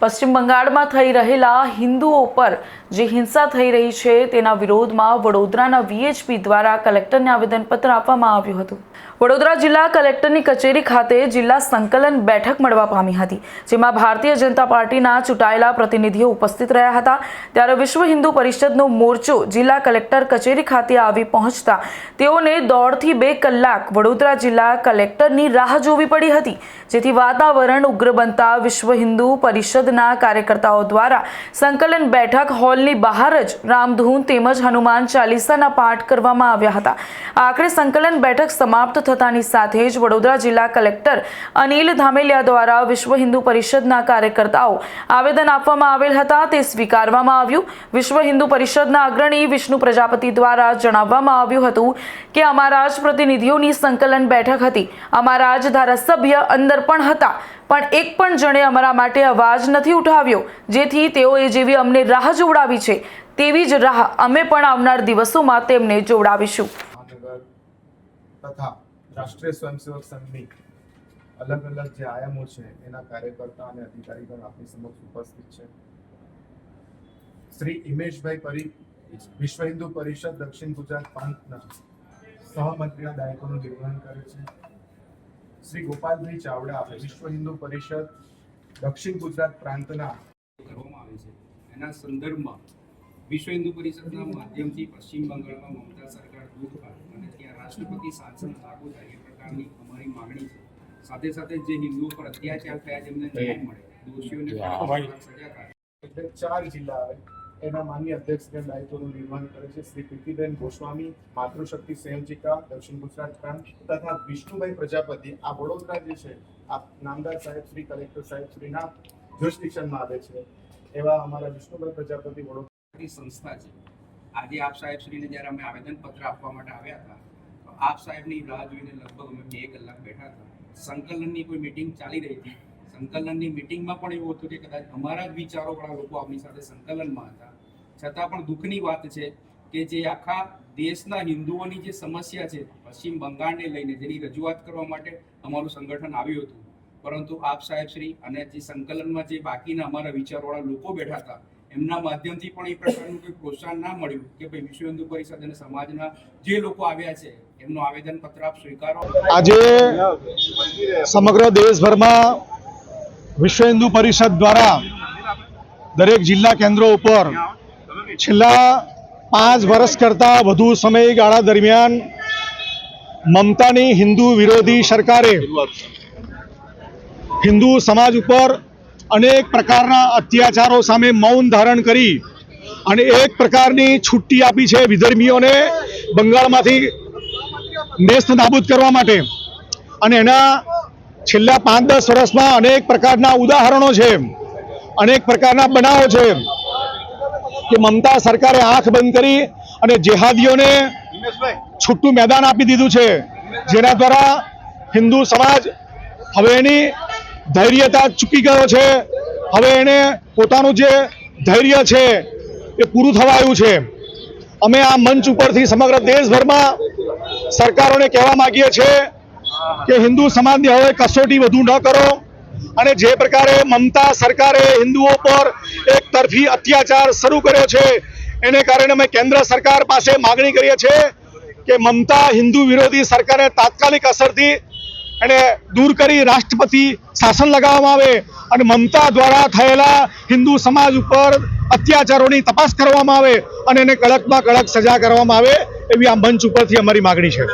પશ્ચિમ બંગાળમાં થઈ રહેલા હિન્દુઓ પર જે હિંસા થઈ રહી છે તેના વિરોધમાં વડોદરાના વીએચપી દ્વારા કલેક્ટરને આવેદનપત્ર આપવામાં આવ્યું હતું. વડોદરા જિલ્લા કલેક્ટરની કચેરી ખાતે જિલ્લા સંકલન બેઠક મળવા પામી હતી, જેમાં ભારતીય જનતા પાર્ટીના ચૂંટાયેલા પ્રતિનિધિઓ ઉપસ્થિત રહ્યા હતા. ત્યારે વિશ્વ હિન્દુ પરિષદનો મોરચો જિલ્લા કલેક્ટર કચેરી ખાતે આવી પહોંચતા તેઓને દોઢથી બે કલાક વડોદરા જિલ્લા કલેક્ટરની રાહ જોવી પડી હતી, જેથી વાતાવરણ ઉગ્ર બનતા વિશ્વ હિન્દુ પરિષદના કાર્યકર્તાઓ દ્વારા સંકલન બેઠક હોલની બહાર જ રામધૂન તેમજ હનુમાન ચાલીસાના પાઠ કરવામાં આવ્યા હતા. આખરે સંકલન બેઠક સમાપ્ત થતાની સાથે જ વડોદરા જિલ્લા કલેક્ટર અનિલ ધામેલિયા દ્વારા વિશ્વ હિન્દુ પરિષદના કાર્યકર્તાઓ આવેદન આપવામાં આવેલ હતા. તે સ્વીકારવામાં આવ્યું. વિશ્વ હિન્દુ પરિષદના અગ્રણી વિષ્ણુ પ્રજાપતિ દ્વારા જણાવવામાં આવ્યું હતું કે અમારા જ પ્રતિનિધિઓની સંકલન બેઠક હતી. અમારા જ ધારાસભ્ય અંદર પણ હતા, પણ એક પણ જણે અમારા માટે અવાજ નથી ઉઠાવ્યો. જેથી તેઓએ જેવી અમને રાહ જોવડાવી છે, તેવી જ રાહ અમે પણ આવનાર દિવસોમાં તેમને જોવડાવીશું. તથા રાષ્ટ્રીય સ્વયંસેવક સંઘની અલગ અલગ જે આયામો છે, એના કાર્યકર્તા અને અધિકારીગણ આપની સમક્ષ ઉપસ્થિત છે. શ્રી ઇમેશભાઈ પરી, વિશ્વ હિન્દુ પરિષદ, દક્ષિણ ગુજરાત પ્રાંતના સહમંત્રીના દાયકોનું નિર્વહન કરે છે. શ્રી ગોપાલભાઈ ચાવડા વિશ્વ હિન્દુ પરિષદ, દક્ષિણ ગુજરાત પ્રાંતના કરવામાં આવે છે. એના સંદર્ભમાં વિશ્વ હિન્દુ પરિષદના માધ્યમથી પશ્ચિમ બંગાળમાં મમતા સરકાર પાડે અને રાષ્ટ્રપતિ શાસન લાગુ થાય એ પ્રકારની અમારી માગણી છે. સાથે સાથે જે હિન્દુઓ પર અત્યાચાર થયા જેમને ન્યાય મળે. દોષીઓને સજા થાય. ચાર જિલ્લા આવે. એના માન્ય અધ્યક્ષને દાયિત્વનું નિર્વહન કરે છે. શ્રી પ્રીતિબેન ગોસ્વામી માતૃશક્તિ સંયોજિકા દક્ષિણ ગુજરાત પ્રાંત તથા વિષ્ણુભાઈ પ્રજાપતિ. આ વડોદરા જે છે આ નામદાર સાહેબ શ્રી કલેક્ટર સાહેબ શ્રીના જ્યુરિસ્ડિક્શનમાં આવે છે. એવા અમારા વિષ્ણુભાઈ પ્રજાપતિ વડોદરા આપણી સંસ્થા છે. આજે આપ સાહેબશ્રીને જ્યારે અમે આવેદનપત્ર આપવા માટે આવ્યા હતા આપ સાહેબની રાહ જોઈને લગભગ અમે બે કલાક બેઠા હતા. સંકલનની કોઈ મિટિંગ ચાલી રહી હતી. સંકલનની મિટિંગમાં પણ એવું હતું કે કદાચ અમારા જ વિચારોવાળા લોકો આપણી સાથે સંકલનમાં હતા. છતાં પણ દુઃખની વાત છે કે જે આખા દેશના હિન્દુઓની જે સમસ્યા છે, પશ્ચિમ બંગાળને લઈને જેની રજૂઆત કરવા માટે અમારું સંગઠન આવ્યું હતું. પરંતુ આપ સાહેબ શ્રી અને જે સંકલનમાં જે બાકીના અમારા વિચારવાળા લોકો બેઠા હતા એમના માધ્યમથી પણ એ પ્રકારનું કોઈ પ્રોત્સાહન ના મળ્યું કે ભાઈ વિશ્વ હિન્દુ પરિષદ અને સમાજના જે લોકો આવ્યા છે, એમનું આવેદન પત્ર આપ સ્વીકારો. આજે સમગ્ર દેશભરમાં વિશ્વ હિન્દુ પરિષદ દ્વારા દરેક જિલ્લા કેન્દ્રો ઉપર છેલ્લા પાંચ વર્ષ કરતાં વધુ સમયગાળા દરમિયાન મમતાની હિન્દુ વિરોધી સરકારે હિન્દુ સમાજ ઉપર અનેક પ્રકારના અત્યાચારો સામે મૌન ધારણ કરી અને એક પ્રકારની છુટ્ટી આપી છે વિધર્મીઓને બંગાળમાંથી નેસ્ત નાબૂદ કરવા માટે. અને એના છેલ્લા પાંચ દસ વર્ષમાં અનેક પ્રકારના ઉદાહરણો છે, અનેક પ્રકારના બનાવો છે કે મમતા સરકારે આંખ બંધ કરી અને જેહાદીઓને છૂટું મેદાન આપી દીધું છે. જેના દ્વારા હિન્દુ સમાજ હવે એની ધૈર્યતા ચૂકી ગયો છે. હવે એને પોતાનું જે ધૈર્ય છે એ પૂરું થવાયું છે. અમે આ મંચ ઉપરથી સમગ્ર દેશભરમાં સરકારોને કહેવા માગીએ છીએ કે હિન્દુ સમાજની હવે કસોટી વધુ ન કરો અને જે પ્રકારે મમતા સરકારે હિન્દુઓ પર એક તરફી અત્યાચાર શરૂ કર્યો છે, એને કારણે અમે કેન્દ્ર સરકાર પાસે માગણી કરીએ છીએ કે મમતા હિન્દુ વિરોધી સરકારે તાત્કાલિક અસરથી એને દૂર કરી રાષ્ટ્રપતિ શાસન લગાવવામાં આવે અને મમતા દ્વારા થયેલા હિન્દુ સમાજ ઉપર અત્યાચારોની તપાસ કરવામાં આવે અને એને કડકમાં કડક સજા કરવામાં આવે એવી આ મંચ ઉપરથી અમારી માગણી છે.